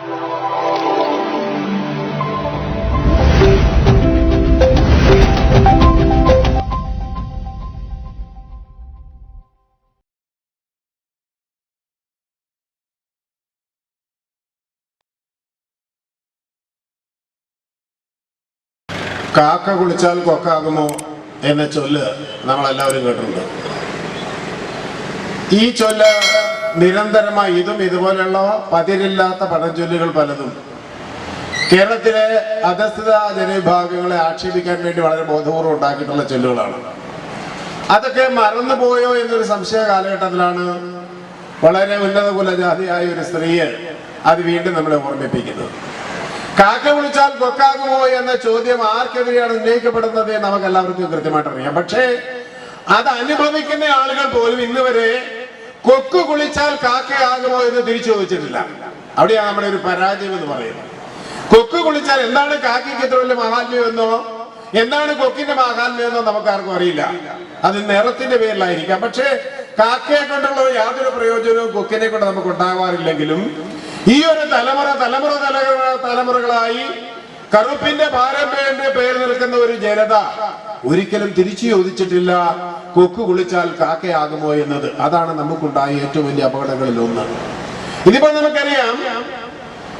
കാക്ക കുളിച്ചാൽ കൊക്കാകുമോ എന്ന ചൊല്ല് നമ്മളെല്ലാവരും കേട്ടിട്ടുണ്ട്. ഈ ചൊല്ല് നിരന്തരമായി ഇതും ഇതുപോലെയുള്ള പതിരില്ലാത്ത പഴഞ്ചൊല്ലുകൾ പലതും. കേരളത്തിലെ അധസ്ഥിത ജനവിഭാഗങ്ങളെ ആക്ഷേപിക്കാൻ വേണ്ടി വളരെ ബോധപൂർവം ഉണ്ടാക്കിയിട്ടുള്ള ചൊല്ലുകളാണ്. അതൊക്കെ മറന്നുപോയോ എന്നൊരു സംശയ കാലഘട്ടത്തിലാണ് വളരെ ഉന്നത കുലജാതിയായ ഒരു സ്ത്രീയെ അത് വീണ്ടും നമ്മളെ ഓർമ്മിപ്പിക്കുന്നത്. കാക്ക വിളിച്ചാൽ കൊക്കാകുമോ എന്ന ചോദ്യം ആർക്കെതിരെയാണ് ഉന്നയിക്കപ്പെടുന്നത് നമുക്ക് എല്ലാവർക്കും കൃത്യമായിട്ട് അറിയാം പക്ഷേ അത് അനുഭവിക്കുന്ന ആളുകൾ പോലും ഇന്ന് വരെ കൊക്ക് കുളിച്ചാൽ കാക്കയാകുമോ എന്ന് തിരിച്ചു ചോദിച്ചിട്ടില്ല അവിടെയാണ് നമ്മുടെ ഒരു പരാജയം എന്ന് പറയുന്നത്. കൊക്ക് കുളിച്ചാൽ എന്താണ് കാക്കയ്ക്ക് ഇത്ര വലിയ മഹാത്മ്യം എന്നോ എന്താണ് കൊക്കിന്റെ മഹാത്മ്യം എന്നോ നമുക്കാർക്കും അറിയില്ല. അത് നിറത്തിന്റെ പേരിലായിരിക്കാം. പക്ഷേ കാക്കയെ കൊണ്ടുള്ള യാതൊരു പ്രയോജനവും കൊക്കിനെ കൊണ്ട് നമുക്ക് ഉണ്ടാവാറില്ലെങ്കിലും ഈ ഒരു തലമുറ തലമുറ തലമുറ തലമുറകളായി കറുപ്പിന്റെ പാരമ്പര്യന്റെ പേര് നിൽക്കുന്ന ഒരു ജനത ഒരിക്കലും തിരിച്ചു ചോദിച്ചിട്ടില്ല കൊക്ക് കുളിച്ചാൽ കാക്കയാകുമോ എന്നത്. അതാണ് നമുക്കുണ്ടായ ഏറ്റവും വലിയ അപകടങ്ങളിൽ ഒന്ന്. ഇതിപ്പോ നമുക്കറിയാം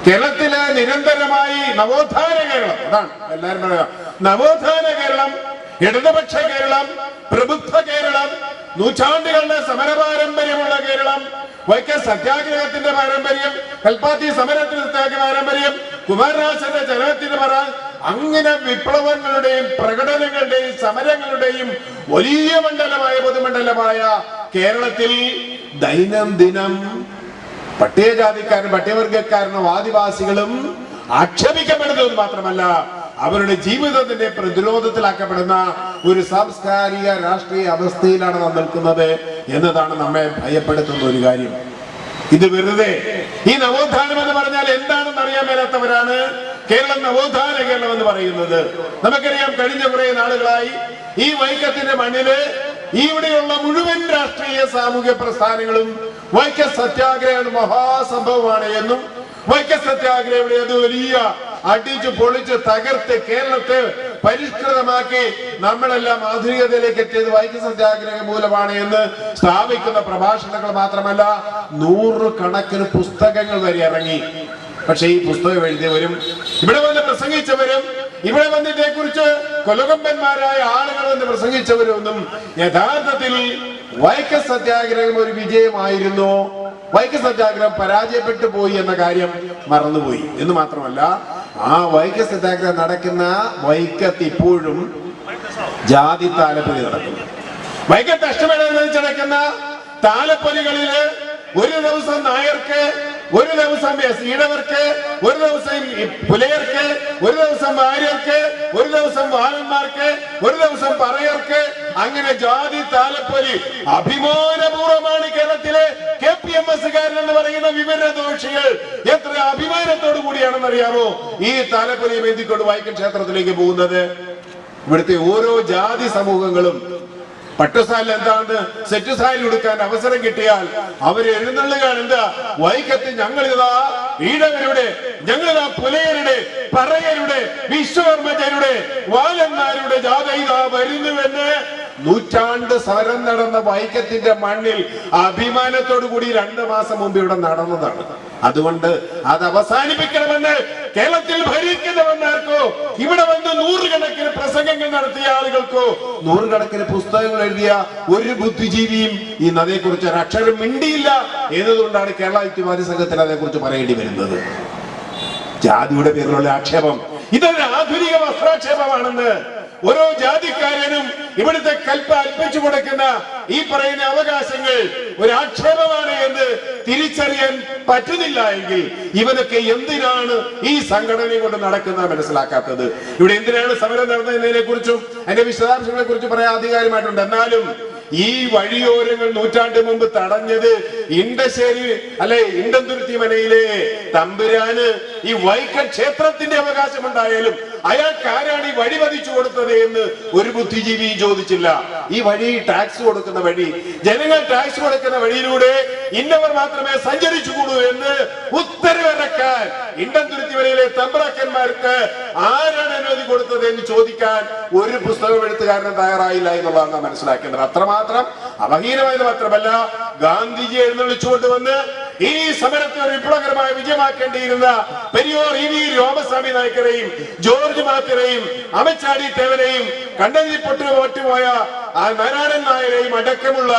കേരളത്തിലെ നിരന്തരമായി നവോത്ഥാന കേരളം അതാണ് എല്ലാരും പറയാം നവോത്ഥാന കേരളം ഇടതുപക്ഷ കേരളം പ്രബുദ്ധ കേരളം നൂറ്റാണ്ടുകളുടെ സമര പാരമ്പര്യമുള്ള കേരളം വൈക്കം സത്യാഗ്രഹത്തിന്റെ പാരമ്പര്യം കൽപ്പാത്തി സമരത്തിന്റെ പാരമ്പര്യം കുമാരനാശന്റെ ജനനത്തിന്റെ അങ്ങനെ വിപ്ലവങ്ങളുടെയും പ്രകടനങ്ങളുടെയും സമരങ്ങളുടെയും വലിയ മണ്ഡലമായ പൊതുമണ്ഡലമായ കേരളത്തിൽ ദൈനംദിനം പട്ടികജാതിക്കാരും പട്ടികവർഗക്കാരനും ആദിവാസികളും ആക്ഷേപിക്കപ്പെടുന്നത് മാത്രമല്ല അവരുടെ ജീവിതത്തിന്റെ പ്രതിരോധത്തിലാക്കപ്പെടുന്ന ഒരു സാംസ്കാരിക രാഷ്ട്രീയ അവസ്ഥയിലാണ് നാം നിൽക്കുന്നത് എന്നതാണ് നമ്മെ ഭയപ്പെടുത്തുന്ന ഒരു കാര്യം. ഇത് വെറുതെ ഈ നവോത്ഥാനം എന്ന് പറഞ്ഞാൽ എന്താണെന്ന് അറിയാൻ മേലാത്തവരാണ്. കേരളം നവോത്ഥാന കേരളം എന്ന് പറയുന്നത്. നമുക്കറിയാം കഴിഞ്ഞ കുറെ നാളുകളായി ഈ വൈക്കത്തിന്റെ മണ്ണിൽ ഇവിടെയുള്ള മുഴുവൻ രാഷ്ട്രീയ സാമൂഹ്യ പ്രസ്ഥാനങ്ങളും വൈക്ക സത്യാഗ്രഹം മഹാസംഭവമാണ് എന്നും വൈക്ക സത്യാഗ്രഹം ഇവിടെ അത് വലിയ അടിച്ചു പൊളിച്ച് തകർത്ത് കേരളത്തെ പരിഷ്കൃതമാക്കി നമ്മളെല്ലാം ആധുനികതയിലേക്ക് എത്തിയത് വൈക്ക സത്യാഗ്രഹം മൂലമാണ് എന്ന് സ്ഥാപിക്കുന്ന പ്രഭാഷണങ്ങൾ മാത്രമല്ല നൂറുകണക്കിന് പുസ്തകങ്ങൾ വരെ ഇറങ്ങി. പക്ഷെ ഈ പുസ്തകം എഴുതിയവരും ഇവിടെ വന്ന് പ്രസംഗിച്ചവരും ഇവിടെ വന്ന് ഇതേക്കുറിച്ച് കൊലകമ്പന്മാരായ ആളുകൾ വന്ന് പ്രസംഗിച്ചവരൊന്നും യഥാർത്ഥത്തിൽ വൈക്ക സത്യാഗ്രഹം ഒരു വിജയമായിരുന്നു. വൈക്ക സത്യാഗ്രഹം പരാജയപ്പെട്ടു പോയി എന്ന കാര്യം മറന്നുപോയി. എന്ന് മാത്രമല്ല ആ വൈക്ക സത്യാഗ്രഹം നടക്കുന്ന വൈക്കത്ത് ഇപ്പോഴും ജാതി താലപ്പൊലി നടക്കുന്നു. വൈക്കത്ത് അഷ്ടമേള നടക്കുന്ന താലപ്പൊലികളിൽ ഒരു ദിവസം നായർക്ക് ഒരു ദിവസം എസ് ഈഴവർക്ക് ഒരു ദിവസം പുലയർക്ക് ഒരു ദിവസം ആര്യർക്ക് ഒരു ദിവസം വാലന്മാർക്ക് ഒരു ദിവസം പറയർക്ക് അങ്ങനെ ജാതി താലപ്പൊലി അഭിമാനപൂർവമാണ് കേരളത്തിലെ കെ പി എം എസ് എന്ന് പറയുന്ന വിവരദോഷികൾ എത്ര അഭിമാനത്തോടു കൂടിയാണെന്ന് അറിയാമോ? ഈ താലപ്പൊലി എന്തിക്കൊണ്ട് വൈക്കം ക്ഷേത്രത്തിലേക്ക് പോകുന്നത്. ഇവിടുത്തെ ഓരോ ജാതി സമൂഹങ്ങളും പട്ടുസാരി എന്താണ് സെറ്റ് സാരി ഉടുക്കാൻ അവസരം കിട്ടിയാൽ അവർ എഴുന്നള്ളുകയാണ്. എന്താ? വൈക്കത്ത് ഞങ്ങളിതാ ഈഴവരുടെ ഞങ്ങളിതാ പുലയരുടെ പറയരുടെ വിശ്വകർമ്മജരുടെ വാലന്മാരുടെ ജാഥ ഇതാ വരുന്നുവെന്ന് നൂറ്റാണ്ട് സമരം നടന്ന വൈക്കത്തിന്റെ മണ്ണിൽ അഭിമാനത്തോടു കൂടി രണ്ടു മാസം മുമ്പ് ഇവിടെ നടന്നതാണ്. അതുകൊണ്ട് അത് അവസാനിപ്പിക്കണമെന്ന് കേരളത്തിൽ ഭരിക്കുന്നവന്മാർക്കോ ഇവിടെ വന്ന് നൂറുകണക്കിന് പ്രസംഗങ്ങൾ നടത്തിയ ആളുകൾക്കോ നൂറുകണക്കിന് പുസ്തകങ്ങൾ എഴുതിയ ഒരു ബുദ്ധിജീവിയും ഈ നദിയെക്കുറിച്ച് ഒരു അക്ഷരം മിണ്ടിയില്ല എന്നതുകൊണ്ടാണ് കേരള യുക്തിവാദി സംഘത്തിന് അതേക്കുറിച്ച് പറയേണ്ടി വരുന്നത്. ജാതിയുടെ പേരിലുള്ള ആക്ഷേപം ഇതൊരു ആധുനിക വസ്ത്രാക്ഷേപമാണെന്ന് ഓരോ ജാതിക്കാരനും ഇവിടുത്തെ കൽപ്പ അൽപ്പിച്ചു കൊടുക്കുന്ന ഈ പറയുന്ന അവകാശങ്ങൾ ഒരു ആക്ഷേപമാണ് എന്ന് തിരിച്ചറിയാൻ പറ്റുന്നില്ല എങ്കിൽ ഇവനൊക്കെ എന്തിനാണ് ഈ സംഘടന കൊണ്ട് നടക്കുന്ന മനസ്സിലാക്കാത്തത്? ഇവിടെ എന്തിനാണ് സമരം നടന്നതിനെ കുറിച്ചും അതിന്റെ വിശദാംശങ്ങളെ കുറിച്ച് പറയാൻ അധികാരമായിട്ടുണ്ട് എന്നാലും ഈ വഴിയോരങ്ങൾ നൂറ്റാണ്ട് മുമ്പ് തടഞ്ഞത് ഇണ്ടശ്ശേരി അല്ലെ ഇണ്ടന്തുരുത്തി മനയിലെ തമ്പുരാന് ഈ വൈക്കം ക്ഷേത്രത്തിന്റെ അവകാശമുണ്ടായാലും അയാൾക്ക് ആരാണ് ഈ വഴി പതിച്ചു കൊടുത്തത് എന്ന് ഒരു ബുദ്ധിജീവിയും ചോദിച്ചില്ല. ഈ വഴി ടാക്സ് കൊടുക്കുന്ന വഴി ജനങ്ങൾ ടാക്സ് കൊടുക്കുന്ന വഴിയിലൂടെ ഇന്നവർ മാത്രമേ സഞ്ചരിച്ചുകൂടൂ എന്ന് ഉത്തരവിറക്കാൻ ഇണ്ടംതുരുത്തി വരയിലെ തമ്പ്രാക്കന്മാർക്ക് ആരാണ് അനുമതി കൊടുത്തത് എന്ന് ചോദിക്കാൻ ഒരു പുസ്തകം എഴുത്തുകാരനും തയ്യാറായില്ല എന്നുള്ളതാണ് മനസ്സിലാക്കേണ്ടത്. അത്രമാത്രം അപഹീനമായത് മാത്രമല്ല ഗാന്ധിജി എഴുന്നള്ളിച്ചുകൊണ്ട് വന്ന് ഈ സമരത്തെ ഒരു വിപ്ലവകരമായ വിജയമാക്കേണ്ടിയിരുന്ന പെരിയോർ ഇ വി രാമസ്വാമി നായ്ക്കരെയും ജോർജ് മാത്തരെയും അമച്ചാടി തേവനെയും കണ്ടതിൽപ്പെട്ടു പൊട്ടുപോയ ആ നാരായണൻ നായരെയും അടക്കമുള്ള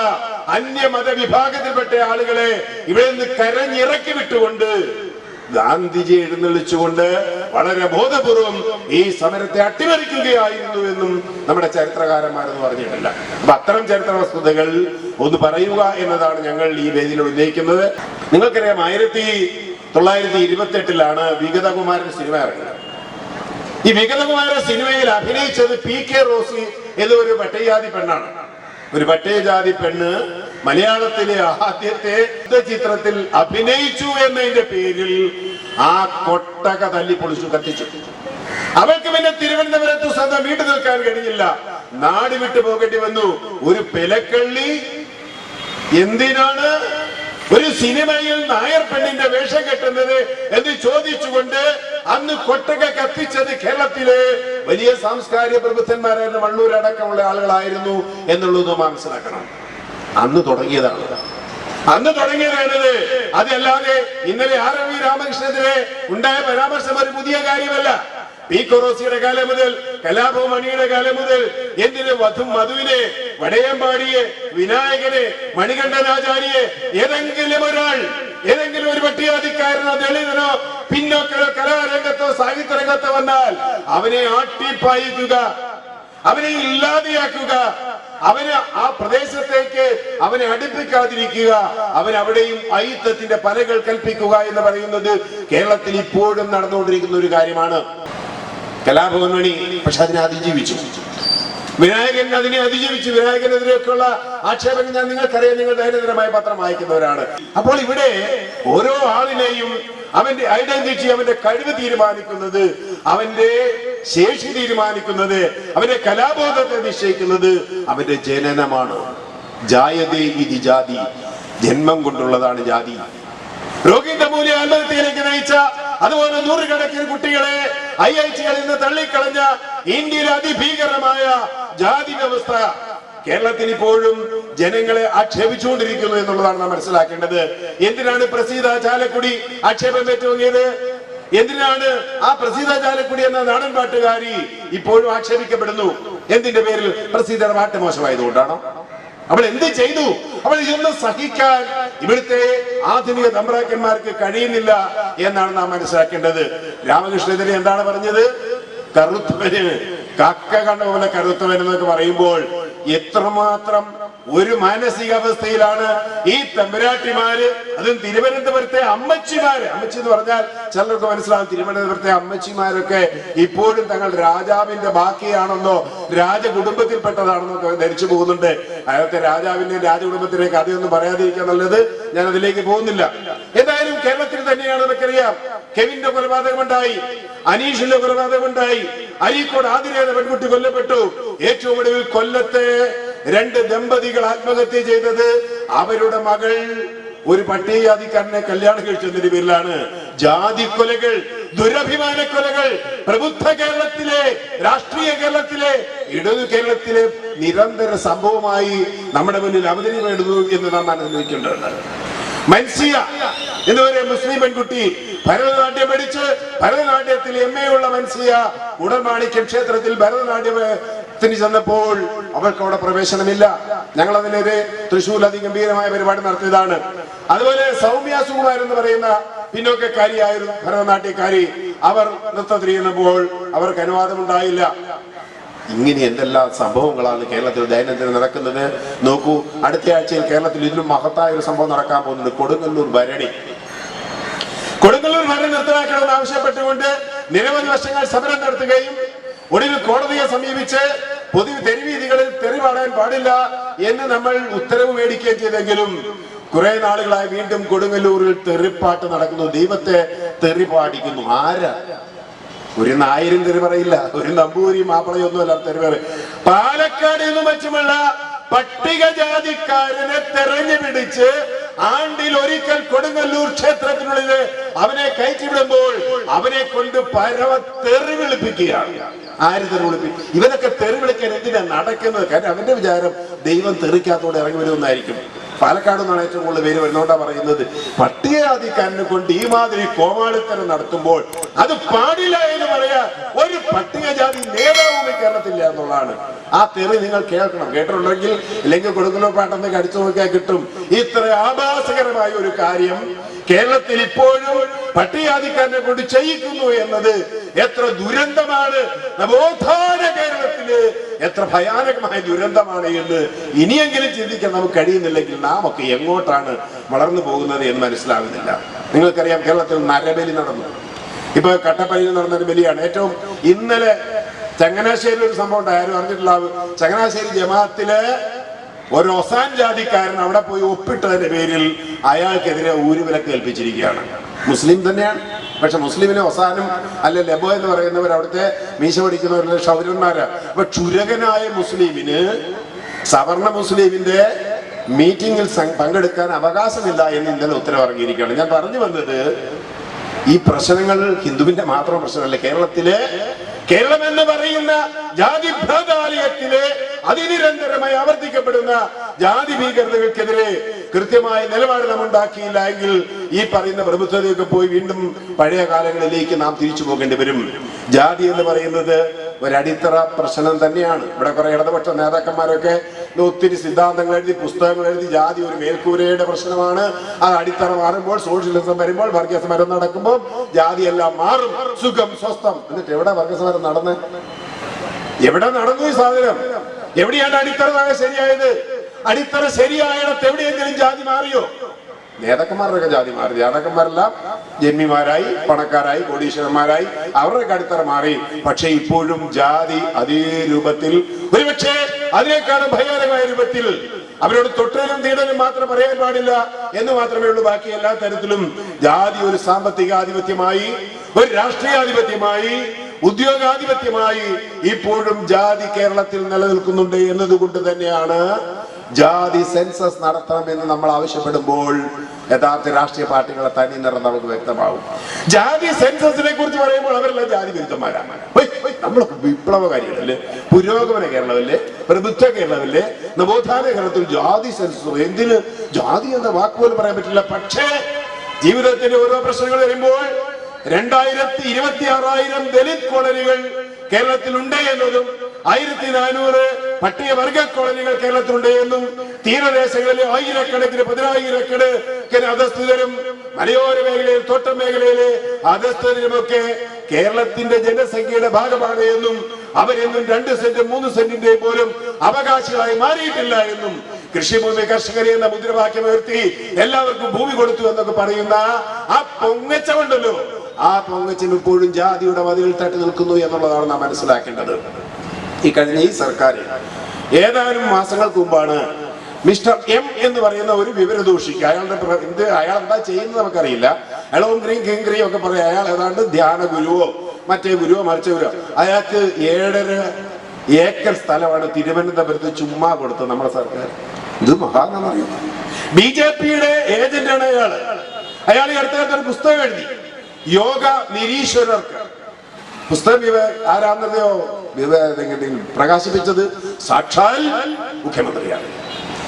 അന്യമത വിഭാഗത്തിൽപ്പെട്ട ആളുകളെ ഇവിടെ നിന്ന് കരഞ്ഞിറക്കി വിട്ടുകൊണ്ട് ഗാന്ധിജി എഴുന്നള്ളിച്ചുകൊണ്ട് വളരെ ബോധപൂർവം ഈ സമരത്തെ അട്ടിമറിക്കുകയായിരുന്നു എന്നും നമ്മുടെ ചരിത്രകാരന്മാരെന്ന് പറഞ്ഞിട്ടില്ല. അപ്പൊ അത്തരം ചരിത്ര വസ്തുതകൾ ഒന്ന് പറയുക എന്നതാണ് ഞങ്ങൾ ഈ വേദിയിൽ ഉന്നയിക്കുന്നത്. നിങ്ങൾക്കറിയാം ആയിരത്തി തൊള്ളായിരത്തി ഇരുപത്തി എട്ടിലാണ് വിഗതകുമാരൻ സിനിമ ഇറങ്ങിയത്. ഈ വിഗതകുമാരൻ സിനിമയിൽ അഭിനയിച്ചത് പി കെ റോസി എന്നൊരു പട്ടയാതി പെണ്ണാണ്. ഒരു പട്ടേജാതി പെണ്ണ് മലയാളത്തിലെ ആദ്യത്തെ ചിത്രത്തിൽ അഭിനയിച്ചു എന്നതിന്റെ പേരിൽ ആ കൊട്ടക തല്ലി പൊളിച്ചു കത്തിച്ചു. അവർക്ക് പിന്നെ തിരുവനന്തപുരത്ത് സ്വന്തം വീട്ടിൽ നിൽക്കാൻ കഴിഞ്ഞില്ല. നാട് വിട്ടു പോകേണ്ടി വന്നു. ഒരു പെലക്കള്ളി എന്തിനാണ് ഒരു സിനിമയിൽ നായർ പെണ്ണിന്റെ വേഷം കെട്ടുന്നത് എന്ന് ചോദിച്ചുകൊണ്ട് അന്ന് കൊട്ടക കത്തിച്ചത് കേരളത്തിലെ വലിയ സാംസ്കാരിക പ്രബുദ്ധന്മാരായിരുന്ന വള്ളൂർ അടക്കമുള്ള ആളുകളായിരുന്നു എന്നുള്ളത് മനസ്സിലാക്കണം. അന്ന് തുടങ്ങിയതാണ്. അന്ന് തുടങ്ങിയതാണിത്. അതല്ലാതെ ഇന്നലെ ആർ എം വി രാമകൃഷ്ണനെതിരെ ഉണ്ടായ പരാമർശം ഒരു പുതിയ കാര്യമല്ല. പി കൊറോസിയുടെ കാലം മുതൽ കലാഭവൻ മണിയുടെ കാലം മുതൽ എന്തിന് വധു മധുവിനെ വടയമ്പാടിയെ വിനായകനെ മണികണ്ഠനാചാരിയെ ഏതെങ്കിലും ഒരാൾ ഏതെങ്കിലും ഒരു പട്ടികാധിക്കാരനോ ദളിതനോ പിന്നോക്കോ കലാരംഗത്തോ സാഹിത്യ രംഗത്തോ വന്നാൽ അവനെ ആട്ടിപ്പായിക്കുക അവനെ ഇല്ലാതെയാക്കുക അവന് ആ പ്രദേശത്തേക്ക് അവനെ അടുപ്പിക്കാതിരിക്കുക അവൻ അവിടെയും അയിത്തത്തിന്റെ പലകൾ കൽപ്പിക്കുക എന്ന് പറയുന്നത് കേരളത്തിൽ ഇപ്പോഴും നടന്നുകൊണ്ടിരിക്കുന്ന ഒരു കാര്യമാണ്. കലാഭവൻ മണി പക്ഷെ അതിനെ അതിജീവിച്ചു. വിനായകൻ അതിനെ അതിജീവിച്ചു. വിനായകനെതിരെയൊക്കെയുള്ള ആക്ഷേപങ്ങൾ ഞാൻ നിങ്ങൾക്കറിയാം. നിങ്ങൾ ദൈനംദിനമായ പത്രം വായിക്കുന്നവരാണ്. അപ്പോൾ ഇവിടെ ഓരോ ആളിനെയും അവന്റെ ഐഡന്റിറ്റി അവന്റെ കഴിവ് തീരുമാനിക്കുന്നത് അവന്റെ ശേഷി തീരുമാനിക്കുന്നത് അവന്റെ കലാബോധത്തെ നിശ്ചയിക്കുന്നത് അവന്റെ ജനനമാണ്. ജായതേ ഇതി ജാതി. ജന്മം കൊണ്ടുള്ളതാണ് ജാതി. രോഗിന്റെ മൂല്യ ആത്മഹത്യയിലേക്ക് നയിച്ച അതുപോലെ നൂറുകണക്കിന് കുട്ടികളെ ഐ ഐ ടികളിൽ നിന്ന് തള്ളിക്കളഞ്ഞ ഇന്ത്യയിലെ അതിഭീകരമായ ജാതി വ്യവസ്ഥ കേരളത്തിൽ ഇപ്പോഴും ജനങ്ങളെ ആക്ഷേപിച്ചുകൊണ്ടിരിക്കുന്നു എന്നുള്ളതാണ് നാം മനസ്സിലാക്കേണ്ടത്. എന്തിനാണ് പ്രസീത ചാലക്കുടി ആക്ഷേപം ഏറ്റുവാങ്ങിയത്? എന്തിനാണ് ആ പ്രസീത ചാലക്കുടി എന്ന നാടൻ പാട്ടുകാരി ഇപ്പോഴും ആക്ഷേപിക്കപ്പെടുന്നു? എന്തിന്റെ പേരിൽ? പ്രസീതയുടെ പാട്ട് മോശമായതുകൊണ്ടാണോ? അവൾ എന്ത് ചെയ്തു? അവൾ ഇതൊന്നും സഹിക്കാൻ ഇവിടുത്തെ ആധുനിക തമ്പ്രാക്കന്മാർക്ക് കഴിയുന്നില്ല എന്നാണ് നാം മനസ്സിലാക്കേണ്ടത്. രാമകൃഷ്ണനെതിരെ എന്താണ് പറഞ്ഞത്? കറുത്തവന് കക്ക കണ്ട പോലെ കരുത്തവൻ എന്നൊക്കെ പറയുമ്പോൾ എത്രമാത്രം ഒരു മാനസികാവസ്ഥയിലാണ് ഈ തമ്പുരാട്ടിമാര് അതും തിരുവനന്തപുരത്തെ അമ്മച്ചിമാര്. അമ്മച്ചി എന്ന് പറഞ്ഞാൽ ചിലർക്ക് മനസ്സിലാവും തിരുവനന്തപുരത്തെ അമ്മച്ചിമാരൊക്കെ ഇപ്പോഴും തങ്ങൾ രാജാവിന്റെ ബാക്കിയാണെന്നോ രാജകുടുംബത്തിൽപ്പെട്ടതാണെന്നോ ധരിച്ചു പോകുന്നുണ്ട്. അയാളത്തെ രാജാവിന്റെ രാജകുടുംബത്തിലെ കഥയൊന്നും പറയാതിരിക്കാൻ നല്ലത് ഞാൻ അതിലേക്ക് പോകുന്നില്ല. എന്തായാലും കേരളത്തിൽ തന്നെയാണ് നമുക്കറിയാം. കെവിന്റെ കൊലപാതകമുണ്ടായി. അനീഷിന്റെ കൊലപാതകമുണ്ടായി. അരീക്കോട് ആതിരേത പെൺകുട്ടി കൊല്ലപ്പെട്ടു. ഏറ്റവും ഒടുവിൽ കൊല്ലത്തെ രണ്ട് ദമ്പതികൾ ആത്മഹത്യ ചെയ്തത് അവരുടെ മകൾ ഒരു പട്ടികജാതിക്കാരനെ കല്യാണം കഴിച്ചതിന്റെ പേരിലാണ്. ജാതി കൊലകൾ ദുരഭിമാന കൊലകൾ പ്രബുദ്ധ കേരളത്തിലെ രാഷ്ട്രീയ കേരളത്തിലെ ഇടതു കേരളത്തിലെ നിരന്തര സംഭവമായി നമ്മുടെ മുന്നിൽ അവതരിപ്പെടുന്നു എന്ന് നാം മനസ്സിലാക്കേണ്ടതുണ്ട് മൻസിയ എന്ന് പറയുന്ന മുസ്ലിം പെൺകുട്ടി ഭരതനാട്യം പഠിച്ച് ഭരതനാട്യത്തിൽ എം എ ഉള്ള മൻസിയ ഉടൻമാണിക്യം ക്ഷേത്രത്തിൽ ഭരതനാട്യത്തിന് ചെന്നപ്പോൾ അവർക്ക് അവിടെ പ്രവേശനമില്ല. ഞങ്ങൾ അതിനൊരു തൃശ്ശൂർ അതിഗംഭീരമായ പരിപാടി നടത്തിയതാണ്. അതുപോലെ സൗമ്യ സുകുമാർ എന്ന് പറയുന്ന പിന്നോക്കക്കാരിയായ ഒരു ഭരതനാട്യക്കാരി അവർ നൃത്തത്തിൽ അവർക്ക് അനുവാദമുണ്ടായില്ല. ഇങ്ങനെ എന്തെല്ലാം സംഭവങ്ങളാണ് കേരളത്തിൽ ദൈനംദിനം നടക്കുന്നത്? നോക്കൂ അടുത്ത ആഴ്ചയിൽ കേരളത്തിൽ ഇതിലും മഹത്തായ ഒരു സംഭവം നടക്കാൻ പോകുന്നുണ്ട്. കൊടുങ്ങല്ലൂർ ഭരണി. കൊടുങ്ങല്ലൂർ ഭരണി നിർത്തലാക്കണമെന്ന് ആവശ്യപ്പെട്ടുകൊണ്ട് നിരവധി വർഷങ്ങൾ സമരം നടത്തുകയും ഒടുവിൽ കോടതിയെ സമീപിച്ച് പൊതു തെരുവീതികളിൽ തെരുവാടാൻ പാടില്ല എന്ന് നമ്മൾ ഉത്തരവ് മേടിക്കുകയും ചെയ്തെങ്കിലും കുറെ നാളുകളായി വീണ്ടും കൊടുങ്ങല്ലൂരിൽ തെറിപ്പാട്ട് നടക്കുന്നു. ദൈവത്തെ തെറിപാടിക്കുന്നു ആരാ? ഒരു നായരും തെറി പറയില്ല ഒരു നമ്പൂരി മാപ്പിളയൊന്നും അല്ല തെറി പറയും പാലക്കാട് നിന്ന് മറ്റുമുള്ള പട്ടികജാതിക്കാരനെ തെരഞ്ഞു പിടിച്ച് ആണ്ടിൽ ഒരിക്കൽ കൊടുങ്ങല്ലൂർ ക്ഷേത്രത്തിനുള്ളിൽ അവനെ കയറ്റിവിടുമ്പോൾ അവനെ കൊണ്ട് പരവ തെറി വിളിപ്പിക്കുകയാണ് ആര് തെറി ഇവനൊക്കെ തെറി വിളിക്കാൻ എന്തിനാ നടക്കുന്നത്? കാരണം അവന്റെ വിചാരം ദൈവം തെറിക്കാത്തോടെ ഇറങ്ങി വരുമെന്നായിരിക്കും. പാലക്കാട് നിന്നാണ് ഏറ്റവും കൂടുതൽ പേര് വരുന്നോണ്ടാ പറയുന്നത്. പട്ടികജാതിക്കാരനെ കൊണ്ട് ഈ മാതിരി കോമാളിത്തരം നടത്തുമ്പോൾ അത് പാടില്ല എന്ന് പറയാ ഒരു പട്ടികജാതി നേതാവും കേരളത്തില്ല എന്നുള്ളതാണ്. ആ തെറി നിങ്ങൾ കേൾക്കണം. കേട്ടിട്ടുണ്ടെങ്കിൽ ഇല്ലെങ്കിൽ കൊടുക്കലോ പാട്ടെന്നൊക്കെ അടിച്ചു നോക്കിയാൽ കിട്ടും. ഇത്ര ആഭാസകരമായ ഒരു കാര്യം കേരളത്തിൽ ഇപ്പോഴും പട്ടികജാതിക്കാരനെ കൊണ്ട് ചെയ്യിക്കുന്നു എന്നത് എത്ര ദുരന്തമാണ്. നവോത്ഥാന കേരളത്തിൽ എത്ര ഭയാനകമായ ദുരന്തമാണ് എന്ന് ഇനിയെങ്കിലും ചിന്തിക്കാൻ നമുക്ക് കഴിയുന്നില്ലെങ്കിൽ നാം ഒക്കെ എങ്ങോട്ടാണ് വളർന്നു പോകുന്നത് എന്ന് മനസ്സിലാകുന്നില്ല. നിങ്ങൾക്കറിയാം കേരളത്തിൽ നരബലി നടന്നു. ഇപ്പൊ കട്ടപ്പനയിൽ നടന്നൊരു ബലിയാണ്. ഏറ്റവും ഇന്നലെ ചങ്ങനാശ്ശേരി ഒരു സംഭവം ഉണ്ടായാലും അറിഞ്ഞിട്ടുള്ള ചങ്ങനാശ്ശേരി ജമാഅത്തിലെ ഒരു ഒസാൻ ജാതിക്കാരൻ അവിടെ പോയി ഒപ്പിട്ടതിന്റെ പേരിൽ അയാൾക്കെതിരെ ഊരുവിലക്ക് ഏൽപ്പിച്ചിരിക്കുകയാണ്. മുസ്ലിം തന്നെയാണ്. പക്ഷെ മുസ്ലിമിനെ ഒസാനും അല്ല ലബോ എന്ന് പറയുന്നവർ അവിടുത്തെ മീശ പഠിക്കുന്നവരുടെ ഷൗരന്മാരാണ് അപ്പൊ ക്ഷുരകനായ മുസ്ലിമിന് സവർണ മുസ്ലിമിന്റെ മീറ്റിംഗിൽ പങ്കെടുക്കാൻ അവകാശമില്ല എന്ന് ഇന്നലെ ഉത്തരവിറങ്ങിയിരിക്കുകയാണ്. ഞാൻ പറഞ്ഞു വന്നത് ഈ പ്രശ്നങ്ങൾ ഹിന്ദുവിന്റെ മാത്രം പ്രശ്നമല്ല. കേരളത്തിലെ കേരളം എന്ന് പറയുന്ന ജാതി ഭേദാലയത്തിലെ അതിനിരന്തരമായി ആവർത്തിക്കപ്പെടുന്ന ജാതി ഭീകരതകൾക്കെതിരെ കൃത്യമായ നിലപാട് നാം ഉണ്ടാക്കിയില്ല എങ്കിൽ ഈ പറയുന്ന പ്രഭുത്വതയൊക്കെ പോയി വീണ്ടും പഴയ കാലങ്ങളിലേക്ക് നാം തിരിച്ചു പോകേണ്ടി വരും. ജാതി എന്ന് പറയുന്നത് ഒരടിത്തറ പ്രശ്നം തന്നെയാണ്. ഇവിടെ കുറെ ഇടതുപക്ഷ നേതാക്കന്മാരൊക്കെ ഒത്തിരി സിദ്ധാന്തങ്ങൾ എഴുതി പുസ്തകങ്ങൾ എഴുതി ജാതി ഒരു മേൽക്കൂരയുടെ പ്രശ്നമാണ്. ആ അടിത്തറ മാറുമ്പോൾ സോഷ്യലിസം വരുമ്പോൾ വർഗീയ സമരം നടക്കുമ്പോൾ ജാതി എല്ലാം മാറും. സുഖം സ്വസ്ഥം. എന്നിട്ട് എവിടെ വർഗീയസമരം സമരം നടന്ന്? എവിടെ നടന്നു ഈ സാധനം? എവിടെയാണ് അടിത്തറ ശരിയായത്? അടിത്തറ ശരിയായിടത്ത് എവിടെയെങ്കിലും ജാതി മാറിയോ? നേതാക്കന്മാരുടെയൊക്കെ ജാതി മാറി. നേതാക്കന്മാരെല്ലാം ജന്മിമാരായി പണക്കാരായി കോടീശ്വരന്മാരായി അവരുടെയൊക്കെ അടിത്തറ മാറി. പക്ഷെ ഇപ്പോഴും ജാതി അതേ രൂപത്തിൽ ഒരുപക്ഷെ അതിനേക്കാളും ഭയാനകമായ രൂപത്തിൽ അവരോട് തൊട്ടലും തീടലും മാത്രം പറയാൻ പാടില്ല എന്ന് മാത്രമേ ഉള്ളൂ. ബാക്കി എല്ലാ തരത്തിലും ജാതി ഒരു സാമ്പത്തികാധിപത്യമായി ഒരു രാഷ്ട്രീയാധിപത്യമായി ഉദ്യോഗാധിപത്യമായി ഇപ്പോഴും ജാതി കേരളത്തിൽ നിലനിൽക്കുന്നുണ്ട് എന്നതുകൊണ്ട് തന്നെയാണ് ജാതി സെൻസസ് നടത്തണമെന്ന് നമ്മൾ ആവശ്യപ്പെടുമ്പോൾ യഥാർത്ഥ രാഷ്ട്രീയ പാർട്ടികളെ തനി നിറം നമുക്ക് വ്യക്തമാവും ജാതി സെൻസസിനെ കുറിച്ച് പറയുമ്പോൾ അവരെല്ലാം ജാതി വിരുദ്ധന്മാരാണ്. നമ്മൾ വിപ്ലവകാരികളല്ലേ? പുരോഗമന കേരളമല്ലേ? പ്രബുദ്ധ കേരളമല്ലേ? നവോത്ഥാന കേരളത്തിൽ ജാതി സെൻസസ് എന്തിന്? ജാതി എന്ന വാക്ക് പോലും പറയാൻ പറ്റില്ല. പക്ഷേ ജീവിതത്തിന്റെ ഓരോ പ്രശ്നങ്ങൾ വരുമ്പോൾ രണ്ടായിരത്തി ഇരുപത്തി ആറായിരം ദലിത് കോളനികൾ കേരളത്തിൽ ഉണ്ട് എന്നതും ആയിരത്തി നാനൂറ് പട്ടികവർഗ കോളനികൾ കേരളത്തിലുണ്ട് എന്നും തീരദേശങ്ങളിലെ ആയിരക്കണക്കിന് പതിനായിരക്കണക്കിന് അധസ്ഥിതരും മലയോര മേഖലയിൽ തോട്ടം മേഖലയിലെ അധസ്ഥിതരുമൊക്കെ കേരളത്തിന്റെ ജനസംഖ്യയുടെ ഭാഗമാണ് എന്നും അവരെന്നും രണ്ട് സെന്റും മൂന്ന് സെന്റിന്റെ പോലും അവകാശികളായി മാറിയിട്ടില്ല എന്നും കൃഷിഭൂമി കർഷകരെ എന്ന മുദ്രാവാക്യം ഉയർത്തി എല്ലാവർക്കും ഭൂമി കൊടുത്തു എന്നൊക്കെ പറയുന്ന ആ പൊങ്ങച്ചമുണ്ടല്ലോ ആ പൊങ്ങച്ചം ഇപ്പോഴും ജാതിയുടെ മതിൽ തട്ടി നിൽക്കുന്നു എന്നുള്ളതാണ് നാം മനസ്സിലാക്കേണ്ടത്. ഈ കഴിഞ്ഞ ഈ സർക്കാർ ഏതാനും മാസങ്ങൾക്ക് മുമ്പാണ് മിസ്റ്റർ എം എന്ന് പറയുന്ന ഒരു വിവരദോഷിക്ക് അയാളുടെ എന്ത് അയാൾ എന്താ ചെയ്യുന്നത് നമുക്കറിയില്ല. അയാൾ കിങ് ഗ്രീം ഒക്കെ പറയാം. അയാൾ ഏതാണ്ട് ധ്യാന ഗുരുവോ മറ്റേ ഗുരുവോ മറിച്ച ഗുരുവോ. അയാൾക്ക് ഏഴര ഏക്കർ സ്ഥലമാണ് തിരുവനന്തപുരത്ത് ചുമ്മാ കൊടുത്തത് നമ്മുടെ സർക്കാർ. ഇത് മഹാനറിയും ബി ജെ പിയുടെ ഏജന്റാണ് അയാൾ. അയാൾ ഈ അടുത്ത കാലത്ത് ഒരു പുസ്തകം എഴുതി. യോഗ നിരീശ്വരർക്ക്. പുസ്തകം ഇവ ആരാന്നറിയോ? പ്രകാശിപ്പിച്ചത് സാക്ഷാൽ മുഖ്യമന്ത്രിയാണ്.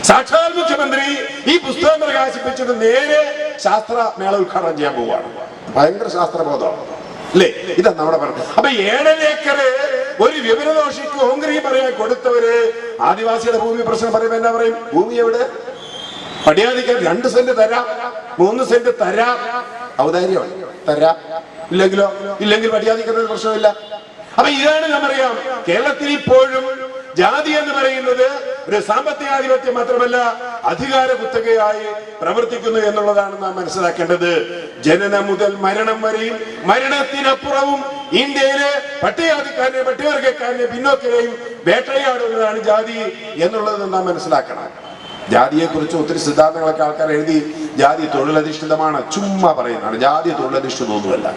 സാക്ഷാൽ മുഖ്യമന്ത്രി ഈ പുസ്തകം പ്രകാശിപ്പിച്ചത് നേരെ ശാസ്ത്ര മേള ഉദ്ഘാടനം ചെയ്യാൻ പോവുകയാണ്. ഭയങ്കര ശാസ്ത്രബോധമാണ് അല്ലേ? ഇതാ നമ്മുടെ പറഞ്ഞത്. അപ്പൊ ഏഴരേക്കറ് ഒരു വിവരദോഷിക്ക് കോൺഗ്രസ് പറയാൻ കൊടുത്തവര് ആദിവാസിയുടെ ഭൂമി പ്രശ്നം പറയുമ്പോ എന്നാ പറയും? ഭൂമി എവിടെ? പടിയാതിക്കാൻ രണ്ട് സെന്റ് തരാം മൂന്ന് സെന്റ് തരാം. ഔദാര്യമാണ്. തരാം. ഇല്ലെങ്കിലോ? ഇല്ലെങ്കിൽ പടിയാതിക്കുന്ന പ്രശ്നമില്ല. അപ്പൊ ഇതാണ് നാം അറിയാം കേരളത്തിൽ ഇപ്പോഴും ജാതി എന്ന് പറയുന്നത് ഒരു സാമ്പത്തികാധിപത്യം മാത്രമല്ല അധികാര കുത്തകയായി പ്രവർത്തിക്കുന്നു എന്നുള്ളതാണ് നാം മനസ്സിലാക്കേണ്ടത്. ജനനം മുതൽ മരണം വരെയും മരണത്തിനപ്പുറവും ഇന്ത്യയിലെ പട്ടികജാതിക്കാരനെ പട്ടികവർഗക്കാരനെ പിന്നോക്കരെയും വേട്ടയാടുന്നതാണ് ജാതി എന്നുള്ളത് നാം മനസ്സിലാക്കണം. ജാതിയെ കുറിച്ച് ഒത്തിരി സിദ്ധാന്തങ്ങളൊക്കെ ആൾക്കാർ എഴുതി ജാതി തൊഴിലധിഷ്ഠിതമാണ് ചുമ്മാ പറയുന്നതാണ്. ജാതി തൊഴിലധിഷ്ഠിതമൊന്നുമല്ല.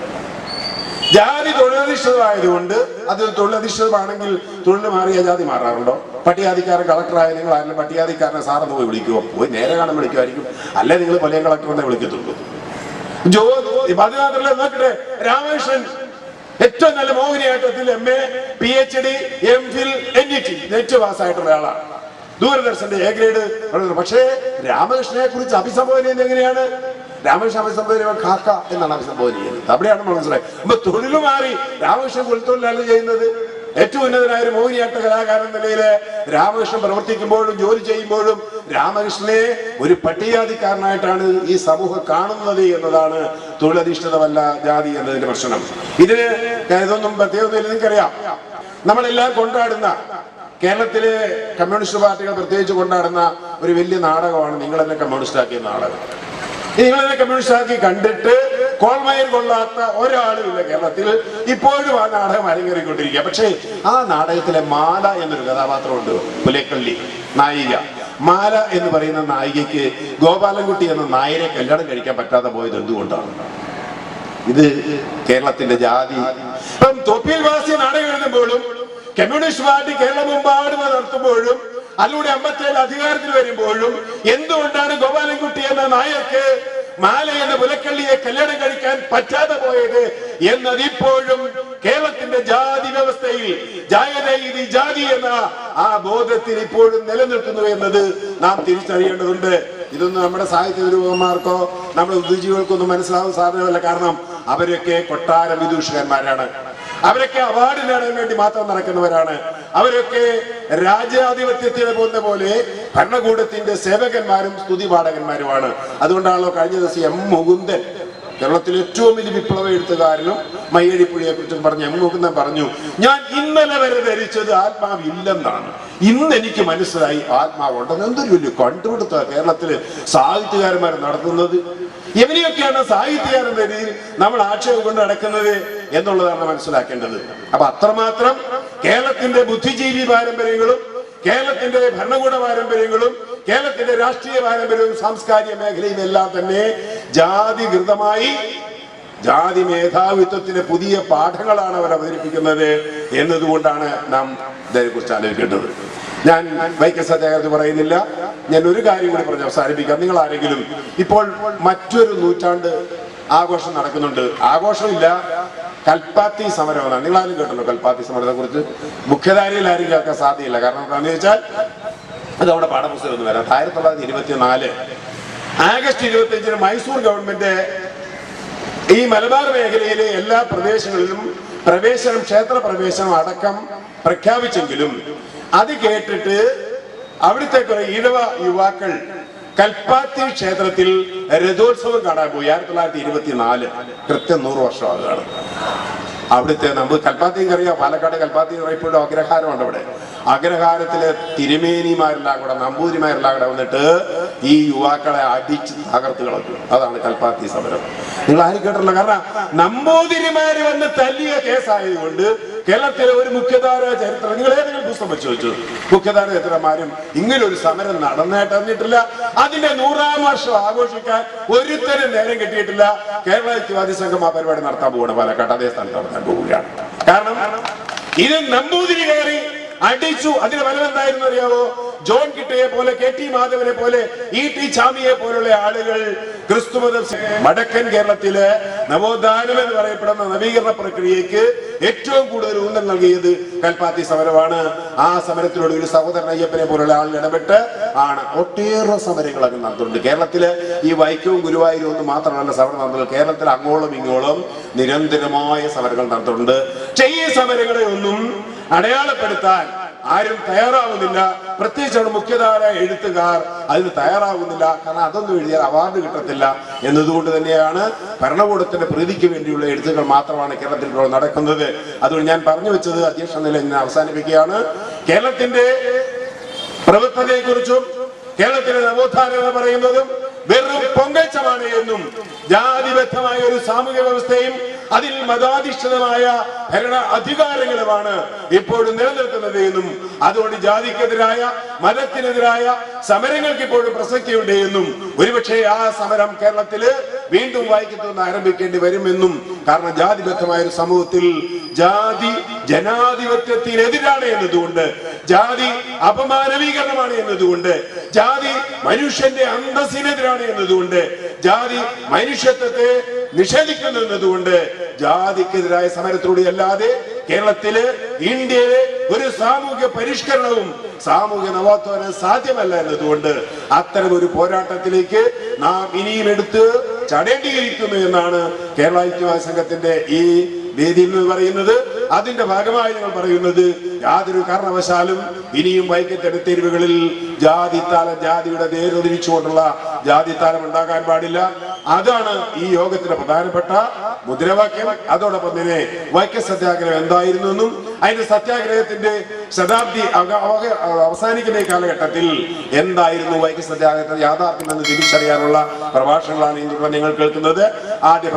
ജാതി തൊഴിലധിഷ്ഠിതമായതുകൊണ്ട് അത് തൊഴിലധിഷ്ഠിതമാണെങ്കിൽ തൊഴിൽ മാറിയ ജാതി മാറാറുണ്ടോ? പട്ടികാതിക്കാരൻ കളക്ടറായ നിങ്ങൾ ആരും പട്ടികാധികാരനെ സാറെന്ന് പോയി വിളിക്കുമോ പോയി നേരെ കാണാൻ വിളിക്കുമായിരിക്കും. അല്ലെ നിങ്ങൾ പലേ കളക്ടറിനെ വിളിക്കത്തുള്ളൂ. ജോ അത് നോക്കട്ടെ രാമകൃഷ്ണൻ ഏറ്റവും നല്ല മോഹിനിയാട്ടത്തിൽ M A P H D M Phil N E T net പാസ്സായിട്ടുള്ള ആളാണ് ദൂരദർശന്റെ എ ഗ്രേഡ് പക്ഷേ രാമകൃഷ്ണനെ കുറിച്ച് അഭിസംബോധന എങ്ങനെയാണ്? രാമകൃഷ്ണൻ അഭിസംബോധന കാക്ക എന്നാണ് അഭിസംബോധന ചെയ്യുന്നത്. അവിടെയാണ് നമ്മൾ മനസ്സിലായത്. അപ്പൊ തൊഴിൽ മാറി രാമകൃഷ്ണൻ കുലത്തൊഴിലല്ല ചെയ്യുന്നത് ഏറ്റവും ഉന്നതനായ ഒരു മോഹിനിയാട്ട കലാകാരൻ നിലയിൽ രാമകൃഷ്ണൻ പ്രവർത്തിക്കുമ്പോഴും ജോലി ചെയ്യുമ്പോഴും രാമകൃഷ്ണനെ ഒരു പട്ടികജാതിക്കാരനായിട്ടാണ് ഈ സമൂഹം കാണുന്നത് എന്നതാണ് തൊഴിലധിഷ്ഠിതമല്ല ജാതി എന്നതിന്റെ പ്രശ്നം. ഇതിന് ഇതൊന്നും പ്രത്യേകതയില്ല നിങ്ങൾക്കറിയാം. നമ്മളെല്ലാം കൊണ്ടാടുന്ന കേരളത്തിലെ കമ്മ്യൂണിസ്റ്റ് പാർട്ടികൾ പ്രത്യേകിച്ച് കൊണ്ടാടുന്ന ഒരു വലിയ നാടകമാണ് നിങ്ങളെന്നെ കമ്മ്യൂണിസ്റ്റ് ആക്കിയ നാടകം. നിങ്ങളെ കമ്മ്യൂണിസ്റ്റ് ആക്കി കണ്ടിട്ട് കോൾമയിൽ കൊള്ളാത്ത ഒരാളുമില്ല കേരളത്തിൽ. ഇപ്പോഴും ആ നാടകം അരങ്ങേറിക്കൊണ്ടിരിക്കുക. പക്ഷേ ആ നാടകത്തിലെ മാല എന്നൊരു കഥാപാത്രമുണ്ട്. പുലേക്കള്ളി നായിക. മാല എന്ന് പറയുന്ന നായികയ്ക്ക് ഗോപാലൻകുട്ടി എന്ന നായരെ കല്യാണം കഴിക്കാൻ പറ്റാതെ പോയത് എന്തുകൊണ്ടാണ്? ഇത് കേരളത്തിന്റെ ജാതി. ഇപ്പം തൊപ്പിയിൽ വാസി നാടകം എഴുതുമ്പോഴും കമ്മ്യൂണിസ്റ്റ് പാർട്ടി കേരളം നടത്തുമ്പോഴും അതിലൂടെ അമ്പത്തേഴ് അധികാരത്തിൽ വരുമ്പോഴും എന്തുകൊണ്ടാണ് ഗോപാലൻകുട്ടി എന്ന നായക്ക് മാല എന്ന പുലക്കള്ളിയെ കല്യാണം കഴിക്കാൻ പറ്റാതെ പോയത് എന്നത് ഇപ്പോഴും കേരളത്തിന്റെ ജാതി വ്യവസ്ഥയിൽ ജായതീതി ജാതി എന്ന ആ ബോധത്തിൽ ഇപ്പോഴും നിലനിൽക്കുന്നു എന്നത് നാം തിരിച്ചറിയേണ്ടതുണ്ട്. ഇതൊന്നും നമ്മുടെ സാഹിത്യ രൂപന്മാർക്കോ നമ്മുടെ ബുദ്ധിജീവികൾക്കൊന്നും മനസ്സിലാവുന്ന സാധനമല്ല കാരണം അവരൊക്കെ കൊട്ടാര വിദൂഷകന്മാരാണ്. അവരൊക്കെ അവാർഡ് നേടാൻ വേണ്ടി മാത്രം നടക്കുന്നവരാണ്. അവരൊക്കെ രാജ്യാധിപത്യത്തിന് പോകുന്ന പോലെ ഭരണകൂടത്തിന്റെ സേവകന്മാരും സ്തുതി പാഠകന്മാരുമാണ്. അതുകൊണ്ടാണല്ലോ കഴിഞ്ഞ ദിവസം എം മുകുന്ദൻ കേരളത്തിലെ ഏറ്റവും വലിയ വിപ്ലവ എഴുത്തുകാരനും മയ്യഴിപ്പുഴയെ കുറിച്ചും പറഞ്ഞ എം മുകുന്ദൻ പറഞ്ഞു ഞാൻ ഇന്നലെ വരെ ധരിച്ചത് ആത്മാവില്ലെന്നാണ്. ഇന്ന് എനിക്ക് മനസ്സിലായി ആത്മാവുണ്ടെന്ന് എന്തൊരു വലിയ കണ്ടുപിടുത്ത കേരളത്തിൽ സാഹിത്യകാരന്മാർ നടത്തുന്നത്. എവനെയൊക്കെയാണ് സാഹിത്യകാരൻ രീതിയിൽ നമ്മൾ ആക്ഷേപം കൊണ്ട് നടക്കുന്നത്? എന്നുള്ളതാണ് മനസ്സിലാക്കേണ്ടത്. അപ്പൊ അത്രമാത്രം കേരളത്തിന്റെ ബുദ്ധിജീവി പാരമ്പര്യങ്ങളും കേരളത്തിന്റെ ഭരണകൂട പാരമ്പര്യങ്ങളും കേരളത്തിന്റെ രാഷ്ട്രീയ പാരമ്പര്യവും സാംസ്കാരിക മേഖലയും എല്ലാം തന്നെ ജാതികൃതമായി ജാതി മേധാവിത്വത്തിന് പുതിയ പാഠങ്ങളാണ് അവർ അവതരിപ്പിക്കുന്നത് എന്നതുകൊണ്ടാണ് നാം ഇതിനെക്കുറിച്ച് ആലോചിക്കേണ്ടത്. ഞാൻ വൈക്കം സത്യാഗ്രഹത്തിൽ പറയുന്നില്ല. ഞാൻ ഒരു കാര്യം കൂടി പറഞ്ഞ് അവസാനിപ്പിക്കാം. നിങ്ങൾ ആരെങ്കിലും ഇപ്പോൾ മറ്റൊരു നൂറ്റാണ്ട് ആഘോഷം നടക്കുന്നുണ്ട്. ആഘോഷമില്ല. കൽപ്പാത്തി സമരമാണ്. നിങ്ങൾ ആരും കേട്ടല്ലോ കൽപ്പാത്തി സമരത്തെ കുറിച്ച് മുഖ്യധാരയിൽ ആരും കേൾക്കാൻ സാധ്യമില്ല കാരണം എന്താണെന്ന് വെച്ചാൽ അത് അവിടെ പാഠപുസ്തകം ഒന്നും വരാം. ആയിരത്തി തൊള്ളായിരത്തി ഇരുപത്തിനാല് ആഗസ്റ്റ് ഇരുപത്തി അഞ്ചിന് മൈസൂർ ഗവൺമെന്റ് ഈ മലബാർ മേഖലയിലെ എല്ലാ പ്രദേശങ്ങളിലും പ്രവേശനം ക്ഷേത്ര പ്രവേശനം അടക്കം പ്രഖ്യാപിച്ചെങ്കിലും അത് കേട്ടിട്ട് അവിടുത്തെ കുറെ ഈഴവ യുവാക്കൾ കൽപ്പാത്തി ക്ഷേത്രത്തിൽ രഥോത്സവം കാണാൻ പോയി. ആയിരത്തി തൊള്ളായിരത്തി ഇരുപത്തിനാല്. കൃത്യം നൂറ് വർഷമാകുകയാണ്. അവിടുത്തെ നമുക്ക് കൽപ്പാത്തിക്ക് അറിയാം പാലക്കാട് കൽപ്പാത്തി ഇപ്പോഴും അഗ്രഹാരമുണ്ട് അവിടെ. അഗ്രഹാരത്തിലെ തിരുമേനിമാരെല്ലാം കൂടെ നമ്പൂതിരിമാരെല്ലാം കൂടെ വന്നിട്ട് ഈ യുവാക്കളെ അടിച്ച് തകർത്ത് കളഞ്ഞു. അതാണ് കൽപ്പാത്തി സമരം. നിങ്ങൾ ആരും കേട്ടിട്ടില്ല. കാരണം നമ്പൂതിരിമാര് വന്ന് തല്ലിയ കേസായതുകൊണ്ട് കേരളത്തിലെ ഒരു മുഖ്യധാര ചരിത്രം. നിങ്ങൾ ഏതെങ്കിലും പുസ്തകം വെച്ച് വെച്ചു മുഖ്യധാര ചരിത്രമാരും ഇങ്ങനെ ഒരു സമരം നടന്നായിട്ട് വന്നിട്ടില്ല അതിന്റെ നൂറാം വർഷം ആഘോഷിക്കാൻ ഒരുത്തരും നേരം കിട്ടിയിട്ടില്ല. കേരള യുക്തിവാദി സംഘം ആ പരിപാടി നടത്താൻ പോവുകയാണ് പാലക്കാട്. അതേ സ്ഥലത്ത് നടത്താൻ പോവുകയാണ്. കാരണം ഇത് നമ്പൂതിരി കയറി അടിച്ചു. അതിന് ഫലം എന്തായിരുന്നു അറിയാവോ? ജോൺ കിട്ടയെ പോലെ കെ ടി മാധവനെ പോലെ ഇ ടി ചാമിയെ പോലുള്ള ആളുകൾ ക്രിസ്തുമത വടക്കൻ കേരളത്തിലെ നവോത്ഥാനം എന്ന് പറയപ്പെടുന്ന നവീകരണ പ്രക്രിയക്ക് ഏറ്റവും കൂടുതൽ ഊന്നൽ നൽകിയത് കൽപ്പാത്തി സമരമാണ്. ആ സമരത്തിലൂടെ ഒരു സഹോദരൻ അയ്യപ്പനെ പോലുള്ള ആളുകൾ ഇടപെട്ട് ആണ്. ഒട്ടേറെ സമരങ്ങളൊക്കെ നടത്തുന്നുണ്ട് കേരളത്തിലെ ഈ വൈക്കവും ഗുരുവായൂരും ഒന്നും മാത്രമല്ല സമരം നടത്തുന്നത് കേരളത്തിൽ അങ്ങോളം ഇങ്ങോളം നിരന്തരമായ സമരങ്ങൾ നടത്തുന്നുണ്ട് ഈ സമരങ്ങളെ ഒന്നും അടയാളപ്പെടുത്താൻ ആരും തയ്യാറാവുന്നില്ല. പ്രത്യേകിച്ച് അവിടെ മുഖ്യധാര എഴുത്തുകാർ അതിന് തയ്യാറാവുന്നില്ല. കാരണം അതൊന്നും എഴുതിയാൽ അവാർഡ് കിട്ടത്തില്ല എന്നതുകൊണ്ട് തന്നെയാണ് ഭരണകൂടത്തിന്റെ പ്രീതിക്ക് വേണ്ടിയുള്ള എഴുത്തുകൾ മാത്രമാണ് കേരളത്തിൽ നടക്കുന്നത്. അതുകൊണ്ട് ഞാൻ പറഞ്ഞു വെച്ചത് അധ്യക്ഷ നില ഞാൻ അവസാനിപ്പിക്കുകയാണ്. കേരളത്തിന്റെ പ്രഭുത്വത്തെ കുറിച്ചും കേരളത്തിലെ നവോത്ഥാനം പറയുന്നതും വെറും പൊങ്കച്ചമാണ് എന്നും ജാതിബദ്ധമായ ഒരു സാമൂഹ്യ വ്യവസ്ഥയും അതിൽ മതാധിഷ്ഠിതമായ ഭരണ അധികാരങ്ങളുമാണ് ഇപ്പോഴും നിലനിൽക്കുന്നത് എന്നും അതുകൊണ്ട് ജാതിക്കെതിരായ മതത്തിനെതിരായ സമരങ്ങൾക്ക് ഇപ്പോഴും പ്രസക്തിയുണ്ട് എന്നും ഒരുപക്ഷെ ആ സമരം കേരളത്തിൽ വീണ്ടും വായിക്കത്തുനിന്ന് ആരംഭിക്കേണ്ടി വരുമെന്നും കാരണം ജാതിബദ്ധമായ ഒരു സമൂഹത്തിൽ ജാതി ജനാധിപത്യത്തിനെതിരാണ് എന്നതുകൊണ്ട് ജാതി അപമാനവീകരണമാണ് എന്നതുകൊണ്ട് ജാതി മനുഷ്യന്റെ അന്തസ്സിനെതിരാണ് എന്നതുകൊണ്ട് ജാതി മനുഷ്യത്വത്തെ നിഷേധിക്കുന്നു എന്നതുകൊണ്ട് ജാതിക്കെതിരായ സമരത്തിലൂടെ അല്ലാതെ കേരളത്തിൽ ഇന്ത്യയിലെ ഒരു സാമൂഹ്യ പരിഷ്കരണവും സാമൂഹ്യ നവോത്ഥാനം സാധ്യമല്ല എന്നതുകൊണ്ട് അത്തരം ഒരു പോരാട്ടത്തിലേക്ക് നാം ഇനിയും എടുത്ത് ചടേണ്ടിയിരിക്കുന്നു എന്നാണ് കേരള ഐക്യവാദ സംഘത്തിന്റെ ഈ വേദിയിൽ നിന്ന് പറയുന്നത്. അതിന്റെ ഭാഗമായി ഞങ്ങൾ പറയുന്നത് യാതൊരു കാരണവശാലും ഇനിയും വൈക്കത്തെടു തെരുവുകളിൽ ജാതിത്താലം ജാതിയുടെ വേരൊതിരിച്ചുകൊണ്ടുള്ള ജാതിത്താലം ഉണ്ടാകാൻ പാടില്ല. അതാണ് ഈ യോഗത്തിന്റെ പ്രധാനപ്പെട്ട മുദ്രാവാക്യം. അതോടൊപ്പം തന്നെ വൈക്കം സത്യാഗ്രഹം എന്തായിരുന്നു എന്നും അതിന്റെ സത്യാഗ്രഹത്തിന്റെ ശതാബ്ദി അവസാനിക്കുന്ന ഈ കാലഘട്ടത്തിൽ എന്തായിരുന്നു വൈക്കം സത്യാഗ്രഹത്തിന്റെ യാഥാർത്ഥ്യം എന്ന് തിരിച്ചറിയാനുള്ള പ്രഭാഷണങ്ങളാണ് ഇന്ന് നിങ്ങൾ കേൾക്കുന്നത്. ആദ്യ